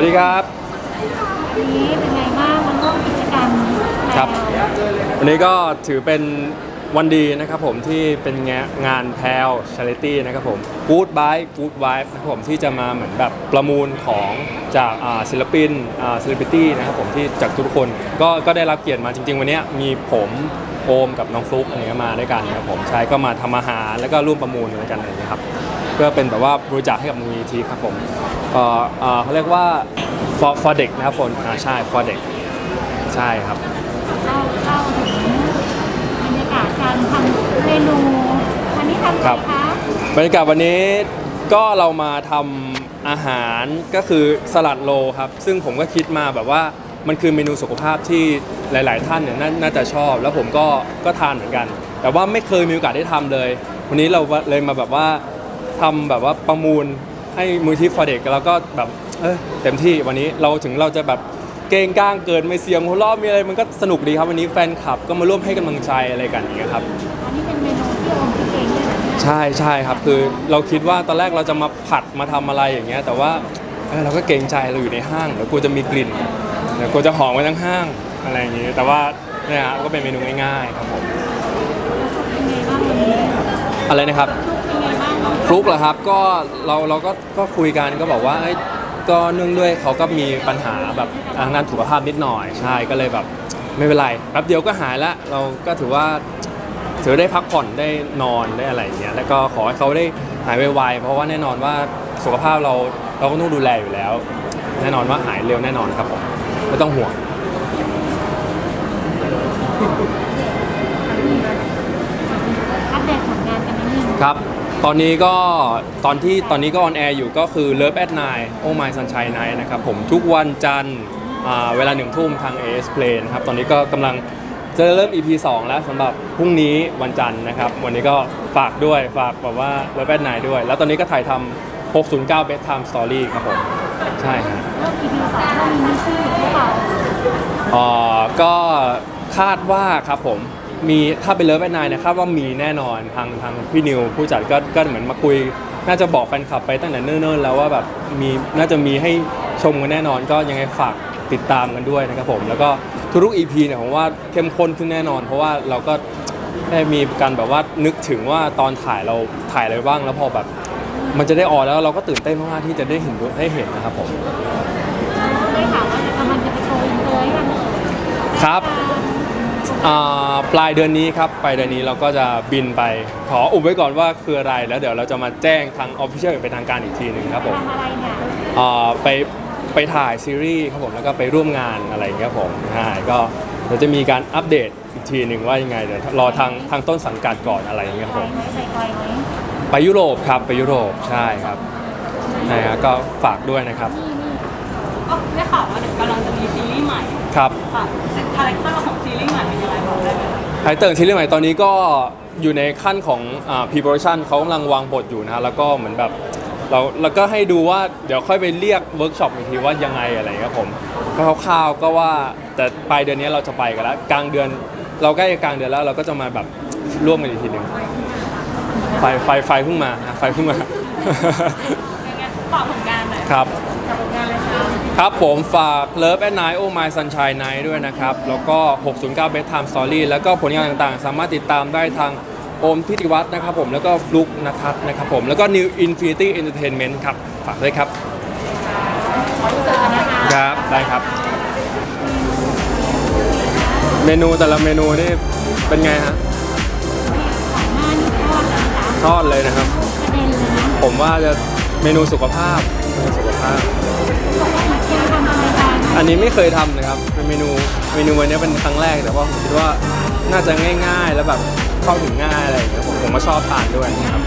วัสดีครับ วันนี้เป็นไงบ้างมันร่วมกิจกรรมครับแล้ววันนี้ก็ถือเป็นวันดีนะครับผมที่เป็นงานงานแพลชาริตี้นะครับผม Good b y Good Vibe นะครับผมที่จะมาเหมือนแบบประมูลของจากอ่าศิลปินเซเลบริตี้นะครับผมที่จากทุกคนก็ก็ได้รับเกียรติมาจริง ๆ วันนี้มีผมโอมกับน้องฟลุ๊กอะไรเงี้ยมาด้วยกันนะครับผมใช่ก็มาทำอาหารแล้วก็ร่วมประมูลอะไรกันอะไรเงี้ยครับเพื่อเป็นแบบว่าบริจาคให้กับมูลนิธิครับผม เอ่อเอ่อเขาเรียกว่า for for เด็กนะครับผมอ่าใช่ for เด็กใช่ครับ เล่าเล่าถึงบรรยากาศการทำเมนูวันนี้ทำอะไรครับคะบรรยากาศวันนี้ก็เรามาทำอาหารก็คือสลัดโลครับ ซึ่งผมก็คิดมาแบบว่ามันคือเมนูสุขภาพที่หลาย ๆ ท่านเนี่ยนาน่าจะชอบ แล้วผมก็ก็ทานเหมือนกัน แต่ว่าไม่เคยมีโอกาสได้ทำเลย วันนี้เราเลยมาแบบว่าทำแบบว่าประมูล ให้มูลที่ฟอเด็กแล้วก็แบบเออเต็มที่วันนี้เราถึงเราจะแบบเกงก้างเกินไม่เสียงหัวเราะมีอะไรมันก็สนุกดีครับ วันนี้แฟนคลับก็มาร่วมให้กำลังใจอะไรกันอย่างเงี้ยครับ อันนี้เป็นเมนูที่โอมคิดเองด้วยนะเนี่ยใช่ใช่ครับ คือเราคิดว่าตอนแรกเราจะมาผัดมาทำอะไรอย่างเงี้ยแต่ว่าเออเราก็เกรงใจเราอยู่ในห้างเดี๋ยวกลัวจะมีกลิ่นเดี๋ยวกลัวจะหอมไปทั้งห้างอะไรอย่างเงี้ยแต่ว่าเนี่ยครับก็เป็นเมนูง่ายๆครับผมเป็นไงบ้างวันนี้อะไรนะครับ ฟลุกเหรอครับก็เราเราก็ก็คุยกันก็บอกว่าเอ้ยก็เนื่องด้วยเขาก็มีปัญหาแบบทางด้านสุขภาพนิดหน่อยใช่ก็เลยแบบไม่เป็นไรแป๊บเดียวก็หายละเราก็ถือว่าถือได้พักผ่อนได้นอนได้อะไรอย่างเงี้ยแล้วก็ขอให้เขาได้หายไวๆเพราะว่าแน่นอนว่าสุขภาพเราเราก็ต้องดูแลอยู่แล้ว แน่นอนว่าหายเร็วแน่นอนครับผมไม่ต้องห่วงอัปเดตผลงานกันนิดนึงครับ ตอนนี้ก็ตอนที่ตอนนี้ก็ออนแอร์อยู่ก็คือ Love at Night Oh My Sunshine Night นะครับผมทุกวันจันทร์อ่าเวลาหนึ่งทุ่มทาง AS Play นะครับตอนนี้ก็กำลังจะเริ่ม EP 2 แล้วสำหรับพรุ่งนี้วันจันทร์นะครับ วันนี้ก็ฝากด้วยฝากแบบว่า Love at Night ด้วย แล้วตอนนี้ก็ถ่ายทำ609 Bedtime Story ครับผม ใช่ฮะ เริ่ม EP สามเริ่มมีชื่อหรือเปล่าอ่าก็คาดว่าครับผม มีถ้าเป็นเลิฟแอนนายเนี่ยคาดว่ามีแน่นอนทางทางพี่นิวผู้จัดก็ก็เหมือนมาคุย น่าจะบอกแฟนคลับไปตั้งแต่เนิ่นๆแล้วว่าแบบมีน่าจะมีให้ชมกันแน่นอน ก็ยังไงฝากติดตามกันด้วยนะครับผม แล้วก็ทุกๆ EP เนี่ยผมว่าเข้มข้นขึ้นแน่นอน เพราะว่าเราก็ได้มีการแบบว่านึกถึงว่าตอนถ่ายเราถ่ายอะไรบ้างแล้วพอแบบ มันจะได้ออนแล้วเราก็ตื่นเต้นมากๆที่จะได้เห็นได้เห็นนะครับผมได้ข่าวว่าจะกำลังจะไปโชว์อินเตอร์ให้กันครับ อ่าปลายเดือนนี้ครับปลายเดือนนี้เราก็จะบินไป ขออุบไว้ก่อนว่าคืออะไรแล้วเดี๋ยวเราจะมาแจ้งทางออฟฟิเชียลเป็นทางการอีกทีหนึ่งครับผมทำอะไรเนี่ยอ่าไปไปถ่ายซีรีส์ครับผมแล้วก็ไปร่วมงานอะไรอย่างเงี้ยครับผมใช่ก็เดี๋ยวจะมีการอัปเดตอีกทีหนึ่งว่ายังไงเดี๋ยวรอทางทางต้นสังกัดก่อนอะไรอย่างเงี้ยครับไกลผมไหมใส่ไกลไหมไปยุโรปครับไปยุโรปใช่ครับใช่ครับก็ฝากด้วยนะครับ นี่นี่ ก็ได้ข่าวว่าเดี๋ยวกำลังจะมีซีรีส์ใหม่ครับค่ะคาแรคเตอร์ของซีรีส์ใหม่เป็นยังไงบอกได้ไหมคะไทเติร์นซีรีส์ใหม่ตอนนี้ก็อยู่ในขั้นของอ่า pre-production เขากำลังวางบทอยู่นะฮะแล้วก็เหมือนแบบเราเราก็ให้ดูว่าเดี๋ยวค่อยไปเรียกเวิร์กช็อปอีกทีว่ายังไงอะไรครับผมก็คร่าวๆก็ว่าแต่ปลายเดือนนี้เราจะไปกันแล้วกลางเดือน เราใกล้จะกลางเดือนแล้วเราก็จะมาแบบร่วมกันอีกทีหนึ่งไฟไฟไฟเพิ่งมาไฟเพิ่งมายังไงฝากผลงานหน่อย ครับกับผลงานเลยค่ะครับผมฝาก Love at Night Oh My Sunshine Night ด้วยนะครับ แล้วก็ 609 Bedtime Story แล้วก็ผลงานต่างๆ สามารถติดตามได้ทางโอมพิติวัฒน์นะครับผม แล้วก็ฟลุกนัทนะครับผม แล้วก็ New Infinity Entertainment ครับ ฝากด้วยครับ ครับ ได้ครับ เมนูแต่ละเมนูนี่เป็นไงฮะก่อนหน้านี้ทอดเลยนะจ๊ะทอดเลยนะครับประเด็นเลยนะผมว่าจะ เมนูสุขภาพเมนูสุขภาพอันอันนี้ไม่เคยทำนะครับเป็นเมนูเมนูวันนี้เป็นครั้งแรกแต่ว่าผมคิดว่าน่าจะง่าย ๆ แล้วแบบเข้าถึงง่ายอะไรอย่างเงี้ยผมผมก็ชอบทานด้วยนะครับ